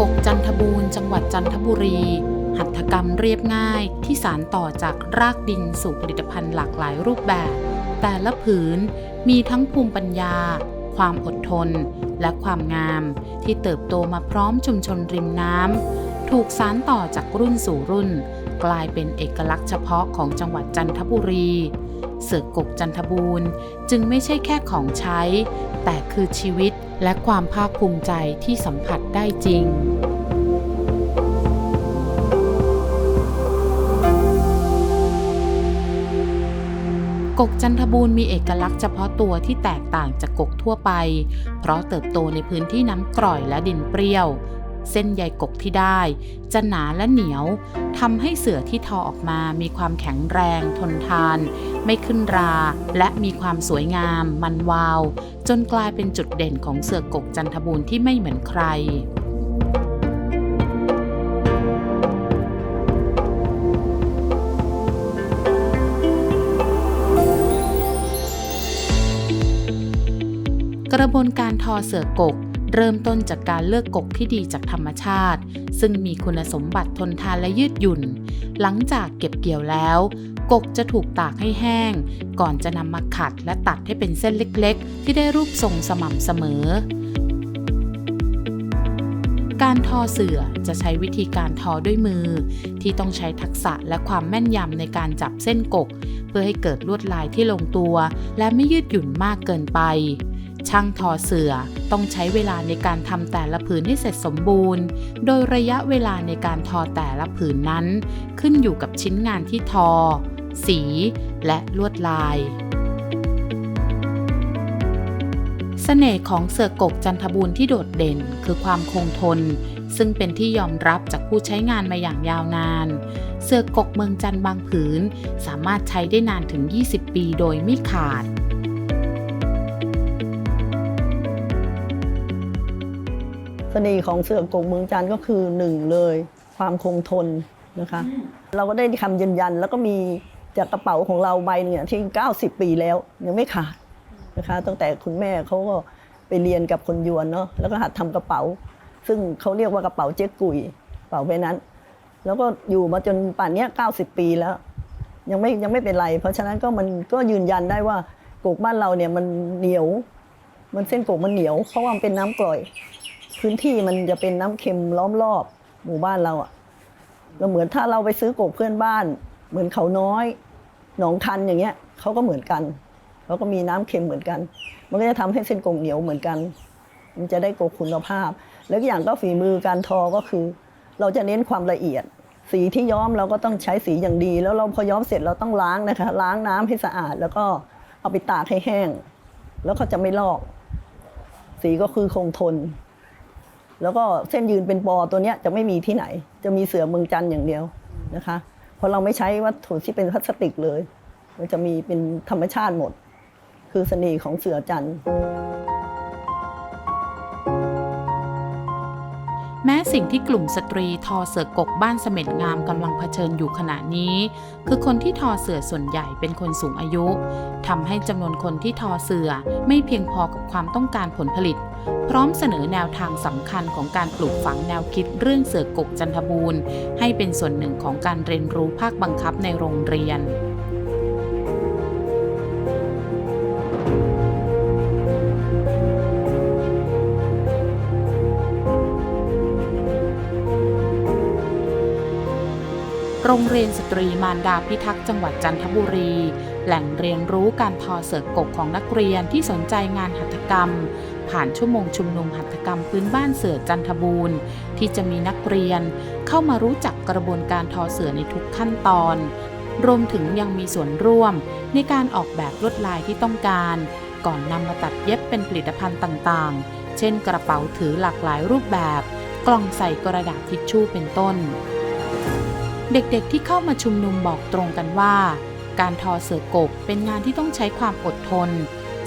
จังหวัดจันทบุรี หัตถกรรมเรียบง่ายที่สารต่อจากรากดินสู่ผลิตภัณฑ์หลากหลายรูปแบบ แต่ละผืนมีทั้งภูมิปัญญา ความอดทน และความงาม ที่เติบโตมาพร้อมชุมชนริมน้ำถูกสารต่อจากรุ่นสู่รุ่น กลายเป็นเอกลักษณ์เฉพาะของจังหวัดจันทบุรี เสือกกจันทบูรณ์ จึงไม่ใช่แค่ของใช้ แต่คือชีวิตและความภาคภูมิใจที่สัมผัสได้จริงกกจันทบูรณ์มีเอกลักษณ์เฉพาะตัวที่แตกต่างจากกกทั่วไป เพราะเติบโตในพื้นที่น้ำกร่อยและดินเปรี้ยว เส้นใยกกที่ได้ จะหนาและเหนียวทำให้เสือที่ทอออกมามีความแข็งแรง ทนทาน ไม่ขึ้นรา และมีความสวยงาม มันวาว จนกลายเป็นจุดเด่นของเสือกกจันทบูรณ์ที่ไม่เหมือนใครกระบวนการทอเสือกก เริ่มต้นจากการเลือกกกที่ดีจากธรรมชาติ ซึ่งมีคุณสมบัติทนทานและยืดหยุ่น หลังจากเก็บเกี่ยวแล้ว กกจะถูกตากให้แห้ง ก่อนจะนำมาขัดและตัดให้เป็นเส้นเล็กๆ ที่ได้รูปทรงสม่ำเสมอ การทอเสือจะใช้วิธีการทอด้วยมือ ที่ต้องใช้ทักษะและความแม่นยำในการจับเส้นกก เพื่อให้เกิดลวดลายที่ลงตัว และไม่ยืดหยุ่นมากเกินไป ช่างทอเสือต้องใช้เวลาในการทำแต่ละผืนให้เสร็จสมบูรณ์ โดยระยะเวลาในการทอแต่ละผืนนั้น ขึ้นอยู่กับชิ้นงานที่ทอ สี และลวดลายเสน่ห์ของเสือกกจันทบูรณ์ที่โดดเด่นคือความคงทน ซึ่งเป็นที่ยอมรับจากผู้ใช้งานมาอย่างยาวนาน เสือกกเมืองจันทบางผืน สามารถใช้ได้นานถึง 20 ปีโดยไม่ขาด เสน่ห์ของเสือกกเมืองจันทร์ก็คือหนึ่งเลย ความคงทนนะคะ เราก็ได้คำยืนยันแล้วก็มีจากกระเป๋าของเราใบเนี่ยที่ 90 ปีแล้วยังไม่ขาดนะคะ ตั้งแต่คุณแม่เขาก็ไปเรียนกับคนยวนเนาะแล้วก็หัดทำกระเป๋า ซึ่งเขาเรียกว่ากระเป๋าเจ๊กุยกระเป๋าใบนั้น แล้วก็อยู่มาจนป่านเนี้ย90 ปีแล้ว ยังไม่ยังไม่เป็นไร เพราะฉะนั้นก็มันก็ยืนยันได้ว่ากกบ้านเราเนี่ยมันเหนียว มันเส้นกกมันเหนียวเพราะว่ามันเป็นน้ำกร่อย พื้นที่มันจะเป็นน้ำเค็มล้อมรอบหมู่บ้านเราอะ่ะก็เหมือนถ้าเราไปซื้อกบเพื่อนบ้าน เหมือนเขาน้อย หนองคันอย่างเงี้ยเขาก็เหมือนกันเขาก็มีน้ำเค็มเหมือนกัน มันก็จะทำให้เส้นกบเหนียวเหมือนกัน มันจะได้กบคุณภาพ แล้วอย่างก็ฝีมือการทอก็คือ เราจะเน้นความละเอียด สีที่ย้อมเราก็ต้องใช้สีอย่างดี แล้วเราพอย้อมเสร็จเราต้องล้างนะคะ ล้างน้ำให้สะอาด แล้วก็เอาไปตากให้แห้ง แล้วก็จะไม่ลอก สีก็คือคงทน แล้วก็เส้นยืนเป็นปอตัวนี้จะไม่มีที่ไหน จะมีเสือเมืองจันอย่างเดียวนะคะเพราะเราไม่ใช้วัตถุที่เป็นพลาสติกเลยมันจะมีเป็นธรรมชาติหมด คือเสน่ห์ของเสือจันทร์ แม้สิ่งที่กลุ่มสตรีทอเสือกกบ้านเสม็ดงามกำลังเผชิญอยู่ขณะนี้ คือคนที่ทอเสือส่วนใหญ่เป็นคนสูงอายุทำให้จำนวนคนที่ทอเสือไม่เพียงพอกับความต้องการผลผลิต พร้อมเสนอแนวทางสำคัญของการปลูกฝังแนวคิดเรื่องเสือกกจันทบูรณ์ ให้เป็นส่วนหนึ่งของการเรียนรู้ภาคบังคับในโรงเรียน โรงเรียนสตรีมารดาพิทักษ์จังหวัดจันทบุรี แหล่งเรียนรู้การทอเสือกกของนักเรียนที่สนใจงานหัตถกรรม ผ่านชั่วโมงชุมนุมหัตถกรรมพื้นบ้านเสือจันทบูรณ์ ที่จะมีนักเรียน เข้ามารู้จักกระบวนการทอเสือในทุกขั้นตอน รวมถึงยังมีส่วนร่วมในการออกแบบลวดลายที่ต้องการ ก่อนนำมาตัดเย็บเป็นผลิตภัณฑ์ต่างๆ เช่น กระเป๋าถือหลากหลายรูปแบบ กล่องใส่กระดาษทิชชู่เป็นต้น เด็กๆที่เข้ามาชุมนุมบอกตรงกันว่า การทอเสือกกเป็นงานที่ต้องใช้ความอดทน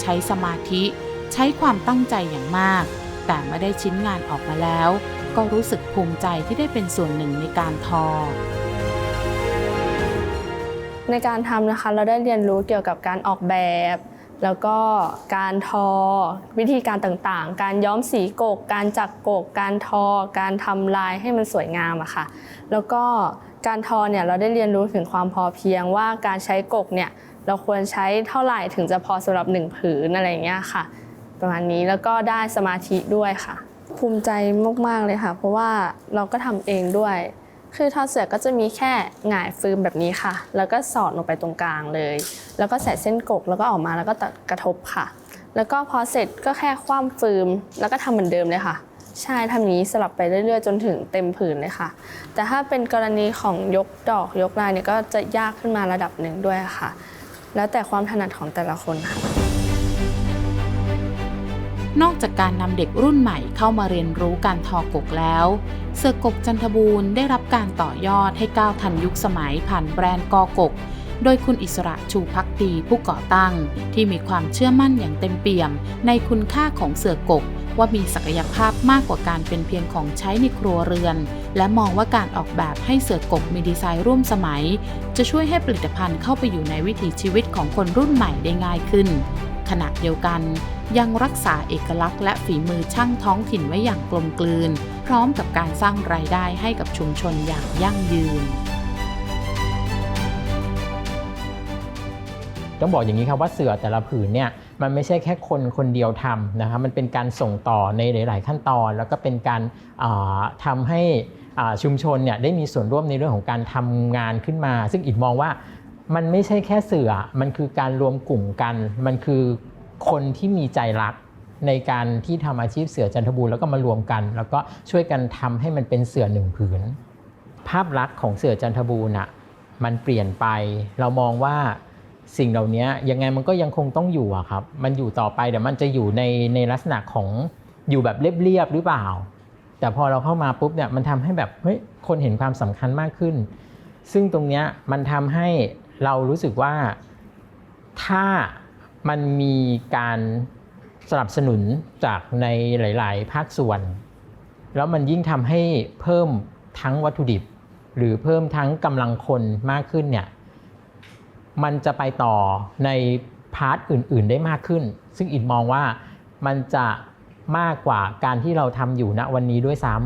ใช้สมาธิ ใช้ความตั้งใจอย่างมาก แต่เมื่อได้ชิ้นงานออกมาแล้ว ก็รู้สึกภูมิใจที่ได้เป็นส่วนหนึ่งในการทอ ในการทำนะคะเราได้เรียนรู้เกี่ยวกับการออกแบบ แล้วก็การทอ วิธีการต่างๆ การย้อมสีกก การจักกก การทอ การทำลายให้มันสวยงามอะค่ะ แล้วก็ การทอเนี่ยเราได้เรียนรู้ถึงความพอเพียงว่าการใช้กกเนี่ยเราควรใช้เท่าไหร่ถึงจะพอสำหรับหนึ่งผืนอะไรเงี้ยค่ะ ประมาณนี้แล้วก็ได้สมาธิด้วยค่ะ ภูมิใจมากๆเลยค่ะ เพราะว่าเราก็ทำเองด้วย คือทอเสือก็จะมีแค่หงายฟืมแบบนี้ค่ะ แล้วก็สอดลงไปตรงกลางเลย แล้วก็ใส่เส้นกกแล้วก็ออกมาแล้วก็กระทบค่ะ แล้วก็พอเสร็จก็แค่คว่ำฟืมแล้วก็ทำเหมือนเดิมเลยค่ะ ใช่ทำอย่างนี้สลับไปเรื่อยๆ จนถึงเต็มผืนเลยค่ะ แต่ถ้าเป็นกรณีของยกดอกยกลายเนี่ยก็จะยากขึ้นมาระดับหนึ่งด้วยค่ะ แล้วแต่ความถนัดของแต่ละคนค่ะ นอกจากการนำเด็กรุ่นใหม่เข้ามาเรียนรู้การทอกกแล้วเสือกกจันทบูรณ์ได้รับการต่อยอดให้ก้าวทันยุคสมัยผ่านแบรนด์กอกก โดยคุณอิสระชูพักดีผู้ก่อตั้ง ที่มีความเชื่อมั่นอย่างเต็มเปี่ยม ในคุณค่าของเสือกก ว่ามีศักยภาพมากกว่าการเป็นเพียงของใช้ในครัวเรือน และมองว่าการออกแบบให้เสือกกมีดีไซน์ร่วมสมัย จะช่วยให้ผลิตภัณฑ์เข้าไปอยู่ในวิถีชีวิตของคนรุ่นใหม่ได้ง่ายขึ้น ขณะเดียวกันยังรักษาเอกลักษณ์และฝีมือช่างท้องถิ่นไว้อย่างกลมกลืน พร้อมกับการสร้างรายได้ให้กับชุมชนอย่างยั่งยืน ต้องบอกอย่างนี้ครับว่าเสือแต่ละผืนเนี่ยมันไม่ใช่แค่คนคนเดียวทำนะครับมันเป็นการส่งต่อในหลาย ๆ ขั้นตอน แล้วก็เป็นการาทำาให้ชุมชนเนี่ยได้มีส่วนร่วมในเรื่องของการทำงานขึ้นมา ซึ่งอิดมองว่ามันไม่ใช่แค่เสือมันคือการรวมกลุ่มกัน มันคือคนที่มีใจรักในการที่ทำอาชีพเสือจันทบูรแล้วก็มารวมกัน แล้วก็ช่วยกันทำให้มันเป็นเสือหนึ่งผืน ภาพลักษณ์ของเสือจันทบูรณ์อะมันเปลี่ยนไป เรามองว่า สิ่งเหล่านี้ยังไงมันก็ยังคงต้องอยู่อะครับ มันอยู่ต่อไปแต่มันจะอยู่ในในลักษณะของอยู่แบบเรียบๆหรือเปล่า แต่พอเราเข้ามาปุ๊บเนี่ยมันทำให้แบบเฮ้ยคนเห็นความสำคัญมากขึ้น ซึ่งตรงเนี้ยมันทำให้เรารู้สึกว่าถ้ามันมีการสนับสนุนจากในหลาย ๆ ภาคส่วน แล้วมันยิ่งทำให้เพิ่มทั้งวัตถุดิบ หรือเพิ่มทั้งกำลังคนมากขึ้นเนี่ย มันจะไปต่อในพาร์ทอื่น ๆ ได้มากขึ้น ซึ่งอิดมองว่ามันจะมากกว่าการที่เราทำอยู่ณวันนี้ด้วยซ้ำ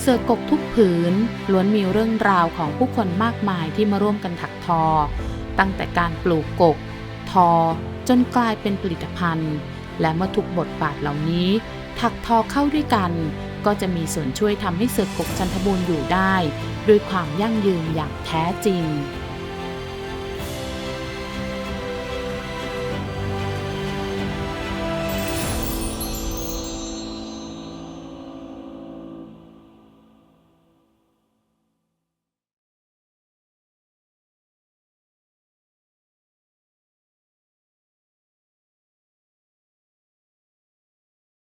เสือกกทุกผืนล้วนมีเรื่องราวของผู้คนมากมายที่มาร่วมกันถักทอ ตั้งแต่การปลูกกก ทอ จนกลายเป็นผลิตภัณฑ์ และเมื่อทุกบทบาทเหล่านี้ ถักทอเข้าด้วยกัน ก็จะมีส่วนช่วยทำให้เสือกกจันทบูรณ์อยู่ได้ ด้วยความยั่งยืนอย่างแท้จริง